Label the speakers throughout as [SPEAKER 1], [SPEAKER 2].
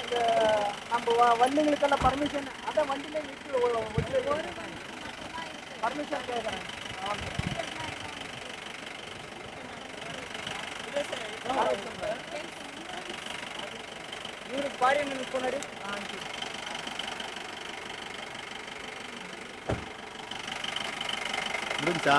[SPEAKER 1] இந்த நம்ம வ- வண்டிங்களுக்கெல்லாம் பர்மிஷன் அதான் வண்டியில நிற்க பர்மிஷன் கேட்குறேன் ஓகே பாடி நிமிஷம் முன்னாடி ஆ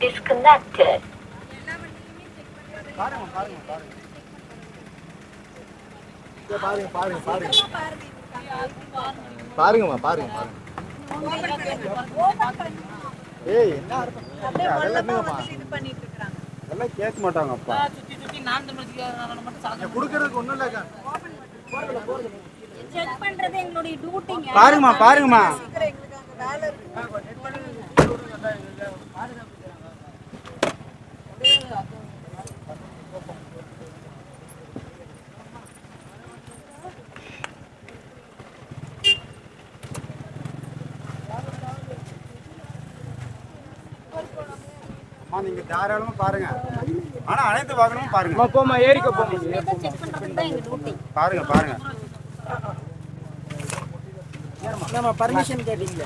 [SPEAKER 2] disconnected.
[SPEAKER 3] பாருங்க பாருங்க பாருங்க. பாருங்க பாருங்க பாருங்க. பாருங்கம்மா பாருங்க பாருங்க. ஏய் என்ன அர்த்தம்? அதெல்லாம் என்னங்கம்மா அதெல்லாம் கேட்க மாட்டாங்கப்பா.
[SPEAKER 1] சுத்தி சுத்தி நான் தமிழ்ச்சிக்காரனால மட்டும் சாதனை
[SPEAKER 3] கொடுக்கறதுக்கு ஒண்ணும் இல்லைக்கா.
[SPEAKER 4] செக் பண்றது எங்களுடைய டியூட்டிங்க
[SPEAKER 3] பாருங்கம்மா பாருங்கம்மா. அம்மா நீங்க தாராளமா பாருங்க. ஆனா அனைத்து வாகனமும் பாருங்க.
[SPEAKER 1] போமா ஏறிக்க போமா
[SPEAKER 4] செக் பண்றது தான் எங்க டியூட்டி
[SPEAKER 3] பாருங்க பாருங்க.
[SPEAKER 1] நம்ம பர்மிஷன் கேட்டீங்க?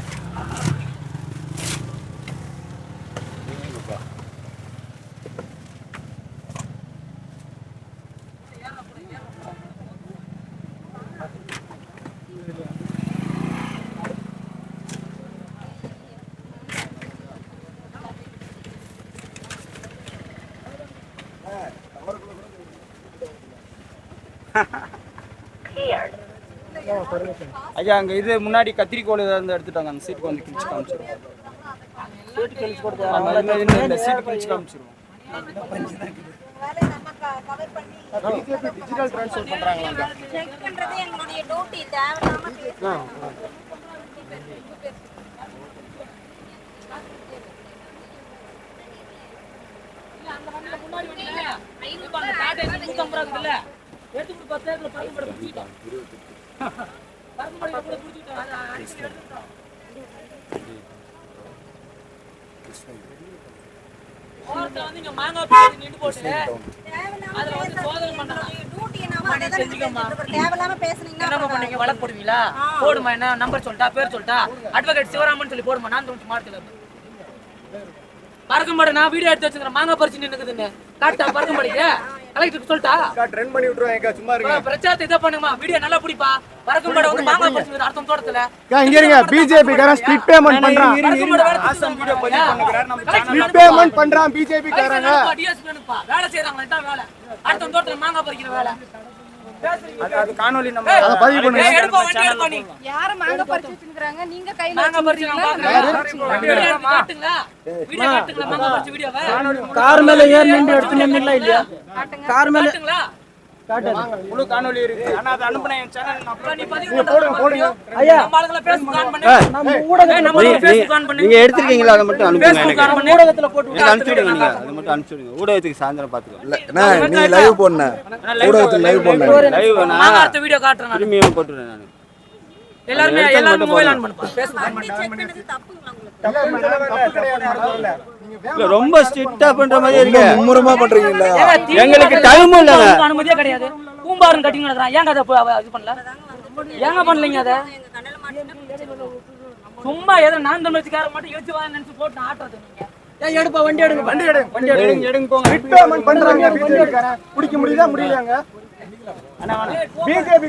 [SPEAKER 5] ஐயா அங்க இது முன்னாடி கத்திரிக்கோல் ஏதாவது இருந்தா எடுத்துட்டாங்க. அந்த சீட் கொஞ்சம் கிழிச்சு காமிச்சிருவோம்.
[SPEAKER 1] சீட்டு கழிச்சு கொடுத்து
[SPEAKER 5] ஆமா, இந்த- கிழிச்சு காமிச்சிருவோம்.
[SPEAKER 3] டிஜிட்டல் ட்ரான்ஸ்ஃபர்
[SPEAKER 4] செக் பண்றது எங்களுடைய டியூட்டி தேவையில்லாம
[SPEAKER 1] வழக்கு போடுவீங்களா போடுமா என்ன நம்பர் சொல்லிட்டா பேர் சொல்லிட்டா? அட்வொகேட் சிவராமன் சொல்லி போடுமா நான் தோணுச்சு மாட்டுல பறக்கும்பாடு நான் வீடியோ எடுத்து வச்சுக்கிறேன் மாங்காய் பறிச்சு நின்னுக்குதுன்னு. காட்டா மாட்டேங்க கலெக்டருக்கு சொல்லிட்டா?
[SPEAKER 3] ட்ரெண்ட் பண்ணி விட்டுருவாங்க சும்மா இருங்க.
[SPEAKER 1] பிரச்சாரத்தை இதை பண்ணுமா வீடியோ நல்லா பிடிப்பா. பறக்கும்பாடு வந்து மாங்காய் பறிச்சு அடுத்த தோட்டத்துல.
[SPEAKER 3] இங்க இருங்க. பிஜேபி காரன் ஸ்பிட் பேமெண்ட் பண்றான்.
[SPEAKER 5] ஆசம் வீடியோ பதிவு பண்ணுகிறார் நம்ம
[SPEAKER 1] அனுப்புப்பா.
[SPEAKER 3] பேமெண்ட் பண்றான் பிஜேபி காரங்க.
[SPEAKER 1] வேலை செய்யறாங்களா இதான் வேலை அடுத்த தோட்டத்துல மாங்காய் பறிக்கிற வேலை.
[SPEAKER 5] அது அது காணொலி நம்ம
[SPEAKER 3] அதை பதிவு பண்ணுங்க.
[SPEAKER 1] எடுப்பா, வண்டி எடுப்பா நீ.
[SPEAKER 4] யார மாங்க பறிச்சு வச்சிருக்காங்க நீங்க கையில
[SPEAKER 1] மாங்காய் பறிச்சு நான் பார்க்கறேன். வீடியோ எடுத்து காட்டுங்களா? வீடியோ காட்டுங்களா, மாங்காய் பறிச்ச வீடியோவை?
[SPEAKER 6] கார் மேல ஏறி நின்று எடுத்து நின்னுல இல்லையா கார் மேல
[SPEAKER 1] காட்டுங்களா?
[SPEAKER 5] முழு காணொளி இருக்கு. ஆனா அதை அனுப்புன என் சேனல் நான் upload
[SPEAKER 1] நீ பதிவு
[SPEAKER 3] நீங்க
[SPEAKER 1] பண்றது
[SPEAKER 3] போடுங்க போடுங்க.
[SPEAKER 1] ஐயா. நம்ம ஆளுங்களை Facebook on பண்ணு. ஏய், நம்ம ஆளுங்களை Facebook on பண்ணு.
[SPEAKER 6] நீங்க எடுத்திருக்கீங்களா? அதை மட்டும் அனுப்புங்க
[SPEAKER 1] பண்ணு. ஊடகத்துல போட்டு
[SPEAKER 6] நீங்க அதை மட்டும் அனுப்பிச்சுடுங்க. ஊடகத்துக்கு சாயந்தரம் பாத்துக்கோ
[SPEAKER 7] அண்ணா, நீ லைவ் போடண. ஊடகத்துல லைவ் போடணும்.
[SPEAKER 6] லைவ்
[SPEAKER 1] நாங்க அடுத்த வீடியோ காட்டுறேன் நான்.
[SPEAKER 6] திரும்பியும் போட்டுறேன் நான்.
[SPEAKER 1] எல்லாருமே மொபைல். ஆன் பண்ணுப்பா. Facebook on
[SPEAKER 4] வண்டி
[SPEAKER 1] பண்ணு
[SPEAKER 4] செக் பண்ணது தப்புங்களா
[SPEAKER 3] இல்ல.
[SPEAKER 6] இல்ல ரொம்ப ஸ்ட்ரிக்டா பண்ற மாதிரி இருக்கு.
[SPEAKER 7] மும்முரமா
[SPEAKER 1] திமுக
[SPEAKER 6] எங்களுக்கு
[SPEAKER 1] ல
[SPEAKER 6] time இல்லைங்க.
[SPEAKER 1] உங்களுக்கு அனுமதியே கிடையாது. பூம்பாருன்னு கட்டிங்க நடக்கிறான் ஏங்க அதை இது பண்ணல? ஏங்க பண்ணலைங்க அதை? சும்மா ஏதோ நான் தமிழ்ச்சிக்கார மட்டும் யோசிச்சு வா நினைச்சு போட்டு ஆட்டுறது நீங்க. ஏன் எடுப்பா வண்டி எடுங்க.
[SPEAKER 3] வண்டி எடு
[SPEAKER 5] வண்டி எடுங்க எடுங்க
[SPEAKER 3] பண்றாங்க. பிஜேபி காரன். பிடிக்க முடியுதா? முடியலையாங்க? பிஜேபி